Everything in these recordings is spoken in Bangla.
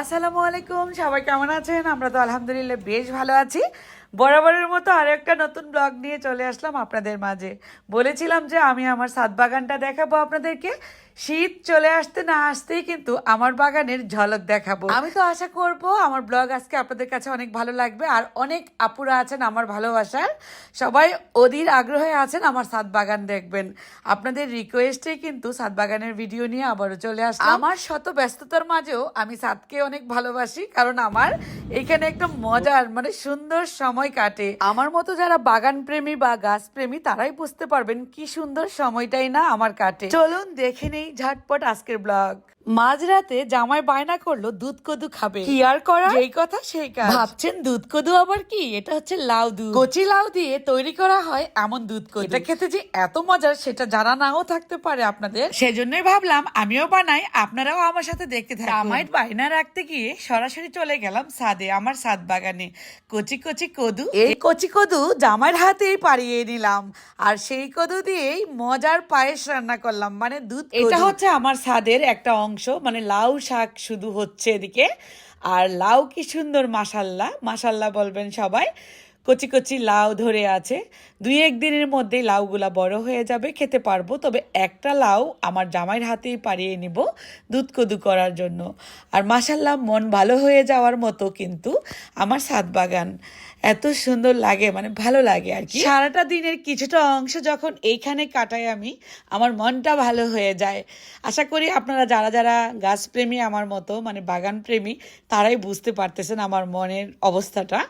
আসসালামু আলাইকুম সবাই কেমন আছেন? আমরা তো আলহামদুলিল্লাহ বেশ ভালো আছি। বরাবরের মতো আর একটা নতুন ব্লগ নিয়ে চলে আসলাম আপনাদের মাঝে। বলেছিলাম যে আমি আমার সাত বাগানটা দেখাবো আপনাদেরকে। শীত চলে আসতে না আসতেই কিন্তু আমার বাগানের ঝলক দেখাবো। আমি তো আশা করব আমার ব্লগ আজকে আপনাদের কাছে অনেক ভালো লাগবে আর অনেক আপুরা আছেন আমার ভালোবাসার। সবাই অধীর আগ্রহে আছেন আমার সাত বাগান দেখবেন। আপনাদের রিকোয়েস্টে কিন্তু সাত বাগানের ভিডিও নিয়ে আবারও চলে আসলাম। আমার শত ব্যস্ততার মাঝেও আমি সাতকে অনেক ভালোবাসি কারণ আমার এখানে একদম মজার মানে সুন্দর সময় কাটে। আমার মতো যারা বাগান প্রেমী বা গাছ প্রেমী তারাই বুঝতে পারবেন কি সুন্দর সময়টাই না আমার কাটে। চলুন দেখে নেই ঝটপট আজকের ব্লগ। মাঝরাতে জামাই বায়না করল দুধ কদু খাবে। কি আর করা এই কথা সেই কাজ। ভাবছেন দুধ কদু আবার কি? এটা হচ্ছে লাউ দুধ। কচি লাউ দিয়ে তৈরি করা হয় এমন দুধ কদু। এটা খেতে যে এত মজার সেটা জানা নাও থাকতে পারে আপনাদের। সেজন্যই ভাবলাম আমিও বানাই আপনারাও আমার সাথে দেখতে থাকুন। জামাইয়ের বায়না রাখতে গিয়ে সরাসরি চলে গেলাম সাদে আমার সাদ বাগানে। কচি কচি কদু। এই কচি কদু জামাইয়ের হাতেই পাড়িয়ে নিলাম। আর সেই কদু দিয়েই মজার পায়েস রান্না করলাম। মানে দুধ এটা হচ্ছে আমার সাদের একটা অংশ মানে লাউ শাক শুধু হচ্ছে এদিকে। আর লাউ কি সুন্দর মাসাল্লা মাসাল্লা বলবেন সবাই। কচি কচি লাউ ধরে আছে। দুই এক দিনের মধ্যেই লাউগুলা বড় হয়ে যাবে, খেতে পারব। তবে একটা লাউ আমার জামাইয়ের হাতেই পারিয়ে নিব দুধ কদু করার জন্য। আর মাসাল্লাহ মন ভালো হয়ে যাওয়ার মতো কিন্তু আমার সাত বাগান। এত সুন্দর লাগে মানে ভালো লাগে আর কি। সারাটা দিনের কিছুটা অংশ যখন এইখানে কাটাই আমি, আমার মনটা ভালো হয়ে যায়। আশা করি আপনারা যারা যারা গাছপ্রেমী আমার মতো মানে বাগান প্রেমী তারাই বুঝতে পারতেছেন আমার মনের অবস্থাটা।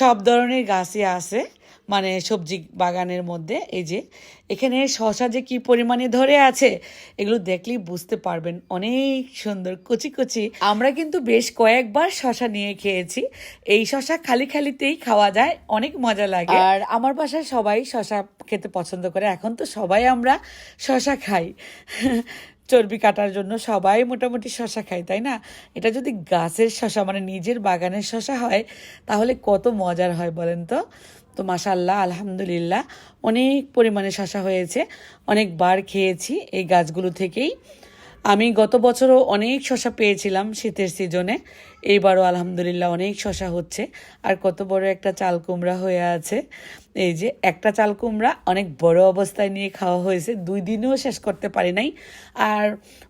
সব ধরনের গাছই আছে মানে সবজি বাগানের মধ্যে, এই যে এখানে শশা যে কি পরিমাণে ধরে আছে, এগুলো দেখলেই বুঝতে পারবেন অনেক সুন্দর, কচি কচি। আমরা কিন্তু বেশ কয়েকবার শশা নিয়ে খেয়েছি, এই শশা খালি খালিতেই খাওয়া যায়, অনেক মজা লাগে। আর আমার বাসায় সবাই শশা খেতে পছন্দ করে, এখন তো সবাই আমরা শশা খাই। চর্বি কাটার জন্য সবাই মোটামুটি শশা খায়, তাই না? এটা যদি গাছের শশা মানে নিজের বাগানের শশা হয়, তাহলে কত মজার হয় বলেন তো? তো মাসাল্লাহ আলহামদুলিল্লাহ, অনেক পরিমাণে শশা হয়েছে। অনেকবার খেয়েছি এই গাছগুলো থেকেই। আমি গত বছরও অনেক শশা পেয়েছিলাম শীতের সিজনে। এইবারও আলহামদুলিল্লাহ অনেক শশা হচ্ছে। আর কত বড় একটা চাল কুমড়া হয়ে আছে। এই যে একটা চাল কুমড়া অনেক বড় অবস্থায় নিয়ে খাওয়া হয়েছে। দুই দিনেও শেষ করতে পারি নাই। আর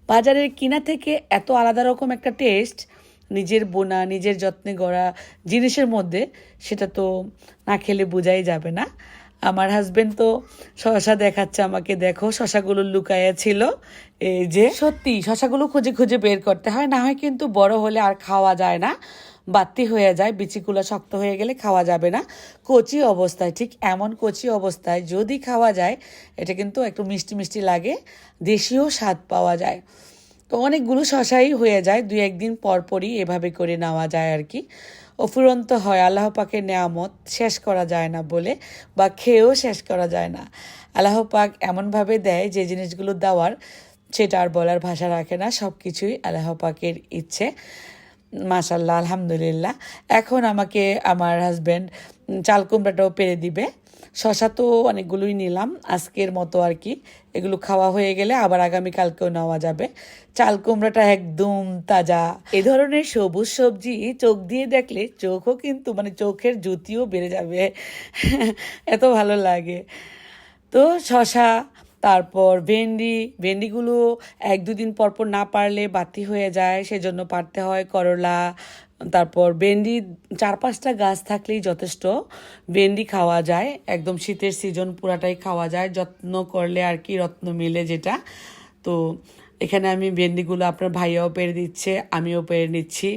বাজারের কিনা থেকে এত আলাদা রকম একটা টেস্ট নিজের বোনা, নিজের যত্নে গড়া জিনিসের মধ্যে, সেটা তো না খেলে বোঝাই যাবে না। আমার হাজবেন্ড তো শশা দেখাচ্ছে আমাকে, দেখো শশাগুলো লুকায়া ছিল। এই যে সত্যি, শশাগুলো খুঁজে খুঁজে বের করতে হয়, না হয় কিন্তু বড় হলে আর খাওয়া যায় না বাতি হয়ে যায়, বিচিগুলো শক্ত হয়ে গেলে খাওয়া যাবে না। কচি অবস্থায়, ঠিক এমন কচি অবস্থায় যদি খাওয়া যায়, এটা কিন্তু একটু মিষ্টি মিষ্টি লাগে, দেশীয় স্বাদ পাওয়া যায়। তো অনেকগুলো শশাই হয়ে যায়, দুই একদিন পরপরই এভাবে করে নেওয়া যায় আর কি। অফুরন্ত হয়। আল্লাহ পাকের নেয়ামত শেষ করা যায় না বলে বা খেয়েও শেষ করা যায় না। আল্লাহ পাক এমনভাবে দেয় যে জিনিসগুলো দেওয়ার, সেটা আর বলার ভাষা রাখে না সব কিছুই আল্লাহ পাকের ইচ্ছে। মাশাল্লাহ আলহামদুলিল্লাহ। এখন আমাকে আমার হাজব্যান্ড চাল কুমড়াটাও পেরে দিবে। শশা তো অনেকগুলোই নিলাম, আজকের মতো আর কি। এগুলো খাওয়া হয়ে গেলে আবার আগামীকালকেও নেওয়া যাবে। চাল কুমড়াটা একদম তাজা। এ ধরনের সবুজ সবজি চোখ দিয়ে দেখলে চোখও কিন্তু মানে চোখের জুতিও বেড়ে যাবে। এত ভালো লাগে। তো শশা তারপর ভেন্ডি, ভেন্ডিগুলো এক দুদিন পর পর না পারলে বাতি হয়ে যায়, সেজন্য পারতে হয় করলা। তারপর ভেন্ডি, চার পাঁচটা গাছ থাকলেই যথেষ্ট। ভেন্ডি খাওয়া যায়, একদম শীতের সিজন পুরাটাই খাওয়া যায়, যত্ন করলে আর কি রত্ন মিলে যেটা। তো এখানে আমি ভেন্ডিগুলো আপনার ভাইয়াও পেরে দিচ্ছে, আমিও পেরে নিচ্ছি।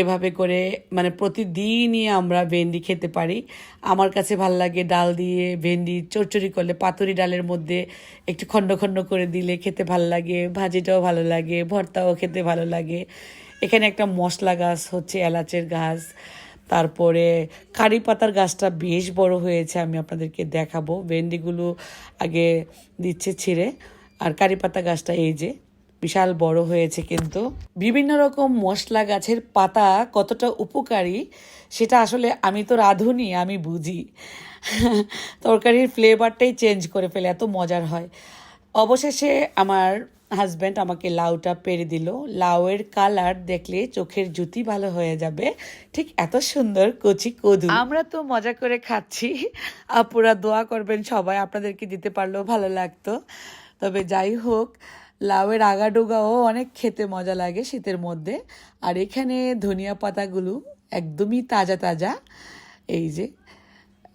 এভাবে করে মানে প্রতিদিনই আমরা ভেন্ডি খেতে পারি। আমার কাছে ভালো লাগে ডাল দিয়ে ভেন্ডি চচ্চড়ি করলে পাতুরি ডালের মধ্যে একটু খণ্ড খণ্ড করে দিলে খেতে ভালো লাগে, ভাজিটাও ভালো লাগে, ভর্তাও খেতে ভালো লাগে। এখানে একটা মশলা গাছ হচ্ছে, এলাচের গাছ। তারপরে কারি পাতার গাছটা বেশ বড় হয়েছে, আমি আপনাদেরকে দেখাবো। ভেন্ডিগুলো আগে দিচ্ছে ছিঁড়ে। আর কারি পাতা গাছটা এই যে বিশাল বড় হয়েছে কিন্তু। বিভিন্ন রকম মশলা গাছের পাতা কতটা উপকারী, সেটা আসলে আমি তো রাঁধুনি, আমি বুঝি। তরকারির ফ্লেভারটাই চেঞ্জ করে ফেলে, এত মজার হয়। অবশেষে আমার হাজব্যান্ড আমাকে লাউটা পেরে দিল। লাউয়ের কালার দেখলে চোখের জুতি ভালো হয়ে যাবে। ঠিক এত সুন্দর কচি কদু। আমরা তো মজা করে খাচ্ছি। আপুরা দোয়া করবেন সবাই, আপনাদেরকে দিতে পারলেও ভালো লাগতো। তবে যাই হোক লাউয়ের আগাডোগাও অনেক খেতে মজা লাগে শীতের মধ্যে। আর এখানে ধনিয়া পাতাগুলো একদমই তাজা তাজা। এই যে,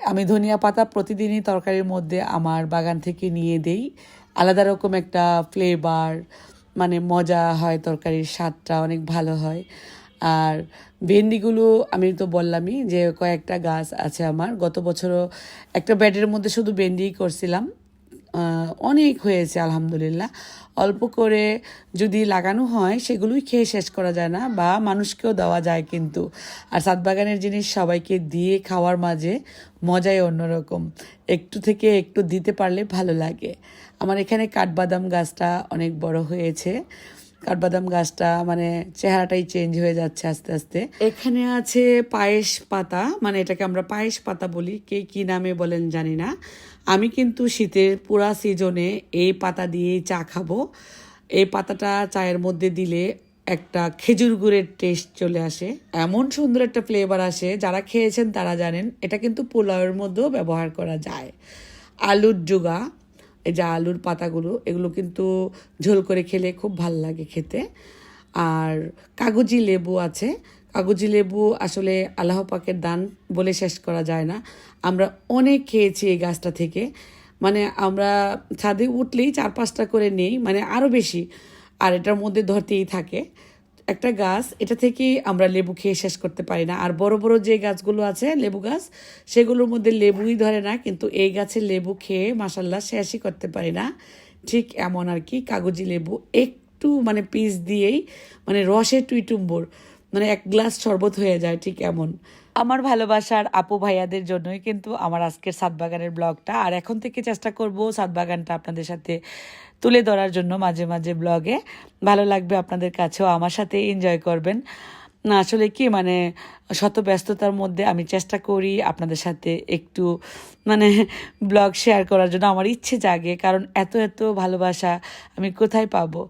আমি ধনিয়া পাতা প্রতিদিনই তরকারির মধ্যে আমার বাগান থেকে নিয়ে দেই। আলাদা রকম একটা ফ্লেভার মানে মজা হয় তরকারির স্বাদটা, অনেক ভালো হয়। আর ভেন্ডিগুলো আমি তো বললামই যে কয়েকটা গাছ আছে আমার। গত বছরও একটা ব্যাডের মধ্যে শুধু ভেন্ডিই করছিলাম। অনেক হয়েছে, আলহামদুলিল্লাহ। অল্প করে যদি লাগানো হয়, সেগুলোই খেয়ে শেষ করা যায় না বা মানুষকেও দেওয়া যায় কিন্তু। আর সাতবাগানের জিনিস সবাইকে দিয়ে খাওয়ার মাঝে মজাই অন্যরকম। একটু থেকে একটু দিতে পারলে ভালো লাগে। আমার এখানে কাঠবাদাম গাছটা অনেক বড় হয়েছে। কাঠবাদাম গাছটা মানে চেহারাটাই চেঞ্জ হয়ে যাচ্ছে আস্তে আস্তে। এখানে আছে পায়েস পাতা মানে এটাকে আমরা পায়েস পাতা বলি। কে কি নামে বলেন জানি না। আমি কিন্তু শীতের পুরা সিজনে এই পাতা দিয়েই চা খাব। এই পাতাটা চায়ের মধ্যে দিলে একটা খেজুর গুড়ের টেস্ট চলে আসে। এমন সুন্দর একটা ফ্লেভার আসে, যারা খেয়েছেন তারা জানেন, এটা কিন্তু পোলাওয়ের মধ্যেও ব্যবহার করা যায়। আলুর জোগা এই যে আলুর পাতাগুলো, এগুলো কিন্তু ঝোল করে খেলে খুব ভালো লাগে খেতে। আর কাগজি লেবু আছে। কাগজি লেবু আসলে আল্লাহ পাকের দান বলে শেষ করা যায় না। আমরা অনেক খেয়েছি এই গাছটা থেকে। মানে আমরা ছাদে উঠলেই চার পাঁচটা করে নেই মানে আরও বেশি। আর এটার মধ্যে ধরতেই থাকে। একটা গাছ, এটা থেকেই আমরা লেবু খেয়ে শেষ করতে পারি না। আর বড় বড় যে গাছগুলো আছে, লেবু গাছ, সেগুলোর মধ্যে লেবুই ধরে না, কিন্তু এই গাছের লেবু খেয়ে মাসাল্লাহ শেষই করতে পারি না। ঠিক এমন আর কি, কাগজি লেবু একটু মানে পিস দিয়েই মানে রসে টুইটুম্বর। মানে এক গ্লাস শরবত হয়ে যায়, ঠিক এমন। আমার ভালোবাসার আপু ভাইয়াদের জন্যই কিন্তু আমার আজকের সাতবাগানের ব্লগটা। আর এখন থেকে চেষ্টা করব সাতবাগানটা আপনাদের সাথে তুলে ধরার জন্য মাঝে মাঝে ব্লগে। ভালো লাগবে আপনাদের কাছেও, আমার সাথে এনজয় করবেন। না, আসলে কি মানে শত ব্যস্ততার মধ্যে আমি চেষ্টা করি আপনাদের সাথে একটু মানে ব্লগ শেয়ার করার জন্য আমার ইচ্ছে জাগে, কারণ এত এত ভালোবাসা আমি কোথায় পাবো?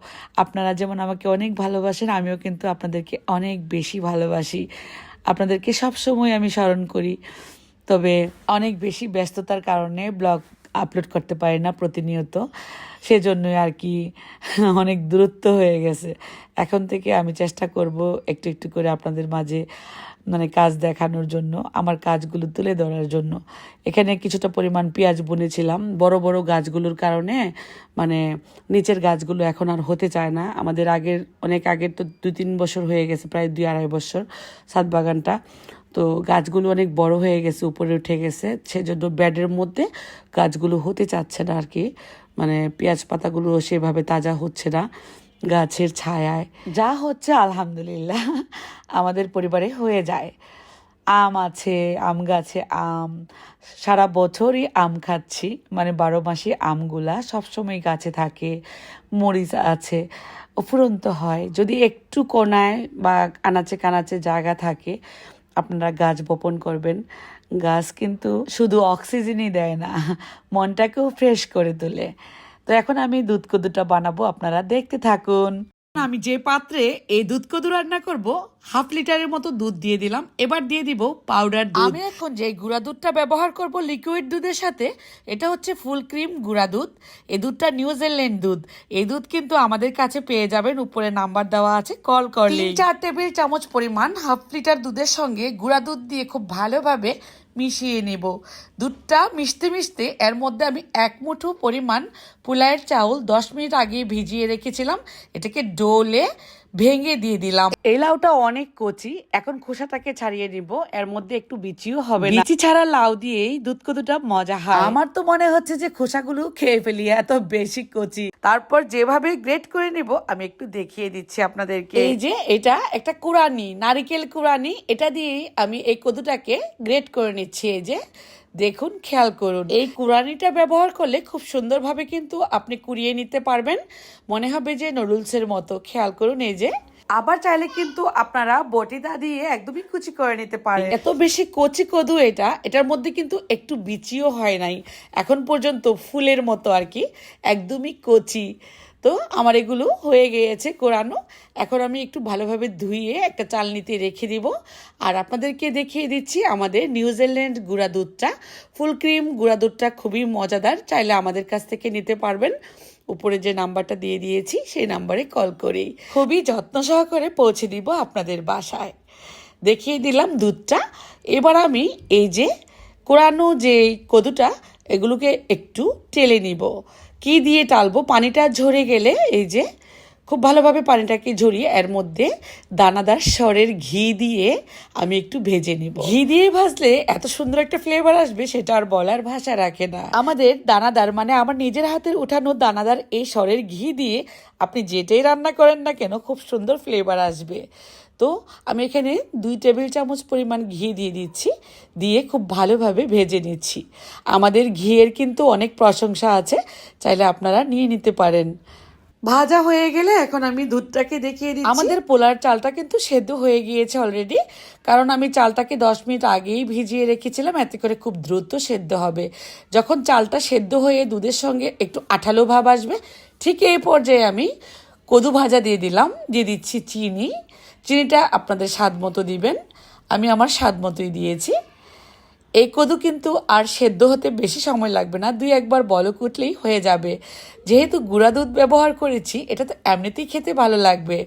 আপনারা যেমন আমাকে অনেক ভালোবাসেন, আমিও কিন্তু আপনাদেরকে অনেক বেশি ভালোবাসি। আপনাদেরকে সব সময় আমি স্মরণ করি। তবে অনেক বেশি ব্যস্ততার কারণে ব্লগ আপলোড করতে পারি না প্রতিনিয়ত। সেজন্যই আর কি অনেক দূরত্ব হয়ে গেছে। এখন থেকে আমি চেষ্টা করব একটু একটু করে আপনাদের মাঝে মানে কাজ দেখানোর জন্য, আমার কাজগুলো তুলে ধরার জন্য। এখানে কিছুটা পরিমাণ পেঁয়াজ বুনেছিলাম। বড় বড় গাছগুলোর কারণে মানে নিচের গাছগুলো এখন আর হতে চায় না। আমাদের আগের, অনেক আগের তো দুই তিন বছর হয়ে গেছে, প্রায় দুই আড়াই বছর সাত বাগানটা। তো গাছগুলো অনেক বড় হয়ে গেছে, উপরে উঠে গেছে। সেজন্য ব্যাডের মধ্যে গাছগুলো হতে চাচ্ছে না আর কি। মানে পেঁয়াজ পাতাগুলো সেভাবে তাজা হচ্ছে না গাছের ছায়ায়। যা হচ্ছে আলহামদুলিল্লাহ, আমাদের পরিবারে হয়ে যায়। আম আছে, আম গাছে আম। সারা বছরই আম খাচ্ছি মানে বারো মাসে আমগুলা সবসময় গাছে থাকে, মরিচ আছে, ফুরন্ত হয়। যদি একটু কোনায় বা আনাচে কানাচে জায়গা থাকে আপনারা গাছ বপন করবেন। গাছ কিন্তু শুধু অক্সিজেনই দেয় না, মনটাকেও ফ্রেশ করে তোলে। তো এখন আমি দুধ কদুটা বানাবো, আপনারা দেখতে থাকুন। আমি যে পাত্রে এই দুধ কদু রান্না করব হাফ লিটারের মতো দুধ দিয়ে দিলাম। এবার দিয়ে দিব পাউডার দুধ। আমি এখন যে গুঁড়া দুধটা ব্যবহার করব লিকুইড দুধের সাথে এটা হচ্ছে ফুল ক্রিম গুঁড়া দুধ। এই দুধটা নিউজিল্যান্ড দুধ। এই দুধ কিন্তু আমাদের কাছে পেয়ে যাবেন উপরে নাম্বার দেওয়া আছে কল করলে চার টেবিল চামচ পরিমাণ হাফ লিটার দুধের সঙ্গে গুঁড়া দুধ দিয়ে খুব ভালোভাবে মিশিয়ে নেব। দুধটা মিশতে মিশতে এর মধ্যে আমি এক মুঠো পরিমাণ পোলায়ের চাউল দশ মিনিট আগে ভিজিয়ে রেখেছিলাম। এটাকে ডোলে ভেঙে দিয়ে দিলাম। এই লাউটা অনেক কচি এখন খোসাটাকে ছাড়িয়ে নিব। এর মধ্যে একটু বিচিও হবে না। বিচি ছাড়া লাউ দিয়েই দুধ কদুটা মজা হয়। আমার তো মনে হচ্ছে যে খোসাগুলো খেয়ে ফেলি এত বেশি কচি। তারপর যেভাবে গ্রেট করে নিব, আমি একটু দেখিয়ে দিচ্ছি আপনাদেরকে। এই যে এটা একটা কুরানি, নারিকেল কুরানি, এটা দিয়েই আমি এই কদুটাকে গ্রেট করে নিচ্ছি। এই যে, দেখুন, খেয়াল করুন। এই কুরানিটা ব্যবহার করলে খুব সুন্দরভাবে কিন্তু আপনি কুড়িয়ে নিতে পারবেন। মনে হবে যে নুডলসের মতো। খেয়াল করুন, এই যে আবার চাইলে কিন্তু আপনারা বটিটা দিয়ে একদমই কুচি করে নিতে পারেন। এত বেশি কচি কদু এটা, এটার মধ্যে কিন্তু একটু বিচিও হয় নাই। এখন পর্যন্ত ফুলের মতো আর কি, একদমই কচি। তো আমার এগুলো হয়ে গিয়েছে কোরানো। এখন আমি একটু ভালোভাবে ধুয়ে একটা চালনিতে রেখে দিব। আর আপনাদেরকে দেখিয়ে দিচ্ছি আমাদের নিউজিল্যান্ড গুঁড়া দুধটা। ফুল ক্রিম গুঁড়া দুধটা খুবই মজাদার। চাইলে আমাদের কাছ থেকে নিতে পারবেন। উপরে যে নাম্বারটা দিয়ে দিয়েছি, সেই নাম্বারে কল করেই। খুবই যত্ন সহকারে পৌঁছে দিব আপনাদের বাসায়। দেখিয়ে দিলাম দুধটা। এবার আমি এই যে কোরানো যে কদুটা, এগুলোকে একটু টেলে নিব। কি দিয়ে টালবো? পানিটা ঝরে গেলে এই যে খুব ভালোভাবে পানিটাকে ঝরিয়ে এর মধ্যে দানাদার স্বরের ঘি দিয়ে আমি একটু ভেজে নিব। ঘি দিয়ে ভাজলে এত সুন্দর একটা ফ্লেভার আসবে সেটা আর বলার ভাষা রাখে না। আমাদের দানাদার মানে আমার নিজের হাতের উঠানো দানাদার এই স্বরের ঘি দিয়ে আপনি যেটাই রান্না করেন না কেন খুব সুন্দর ফ্লেভার আসবে। তো আমি এখানে দুই টেবিল চামচ পরিমাণ ঘি দিয়ে দিচ্ছি দিয়ে খুব ভালোভাবে ভেজে নিচ্ছি। আমাদের ঘিয়ের কিন্তু অনেক প্রশংসা আছে চাইলে আপনারা নিয়ে নিতে পারেন। ভাজা হয়ে গেলে এখন আমি দুধটাকে দেখিয়ে দিচ্ছি। আমাদের পোলার চালটা কিন্তু সেদ্ধ হয়ে গিয়েছে অলরেডি কারণ আমি চালটাকে দশ মিনিট আগেই ভিজিয়ে রেখেছিলাম এতে করে খুব দ্রুত সেদ্ধ হবে। যখন চালটা সেদ্ধ হয়ে দুধের সঙ্গে একটু আঠালো ভাব আসবে ঠিক এই পর্যায়ে আমি কদু ভাজা দিয়ে দিলাম, দিয়ে দিচ্ছি চিনি। চিনিটা আপনাদের স্বাদ মতো দিবেন। আমি আমার স্বাদ মতোই দিয়েছি। এই কদু কিন্তু আর সেদ্ধ হতে বেশি সময় লাগবে না, দুই একবার বলক উঠলেই হয়ে যাবে। যেহেতু গুঁড়া দুধ ব্যবহার করেছি, এটা তো এমনিতেই খেতে ভালো লাগবে।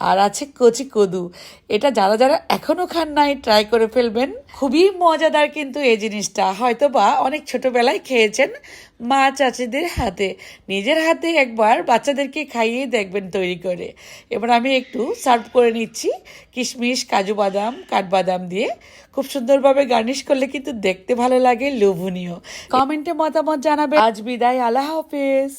আর আছে কচি কদু, এটা যারা যারা এখনও খান নাই ট্রাই করে ফেলবেন। খুবই মজাদার কিন্তু এই জিনিসটা। হয়তো বা অনেক ছোটোবেলায় খেয়েছেন মা চাচিদের হাতে। নিজের হাতে একবার বাচ্চাদেরকে খাইয়ে দেখবেন তৈরি করে। এবার আমি একটু সার্ভ করে নিচ্ছি কিশমিশ কাজু বাদাম কাঠবাদাম দিয়ে। খুব সুন্দরভাবে গার্নিশ করলে কিন্তু দেখতে ভালো লাগে লোভনীয়। কমেন্টে মতামত জানাবে আজ বিদায় আল্লাহ হাফেজ।